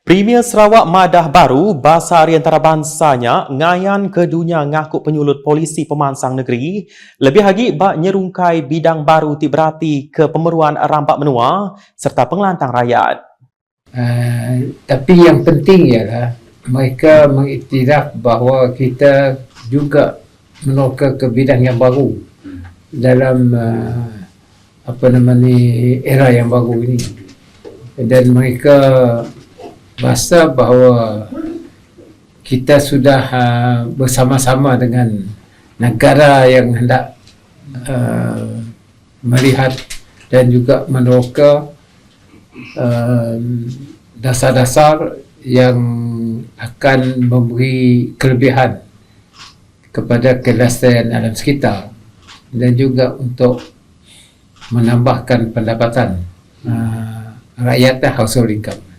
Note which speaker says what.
Speaker 1: Premier Sarawak Madah Baru, Bahasa Hari Antarabangsanya, ngayan ke dunia ngakuk penyulut polisi pemansang negeri, lebih lagi bak nyerungkai bidang baru ti berarti ke pemeruan rampak menua serta pengelantang rakyat.
Speaker 2: Uh, tapi yang penting ialah mereka mengiktiraf bahawa kita juga menoka ke bidang yang baru dalam uh, apa nama ni era yang baru ini dan mereka rasa bahawa kita sudah uh, bersama-sama dengan negara yang hendak uh, melihat dan juga meneroka uh, dasar-dasar yang akan memberi kelebihan kepada kelestarian alam sekitar dan juga untuk menambahkan pendapatan uh, rakyat dan household income.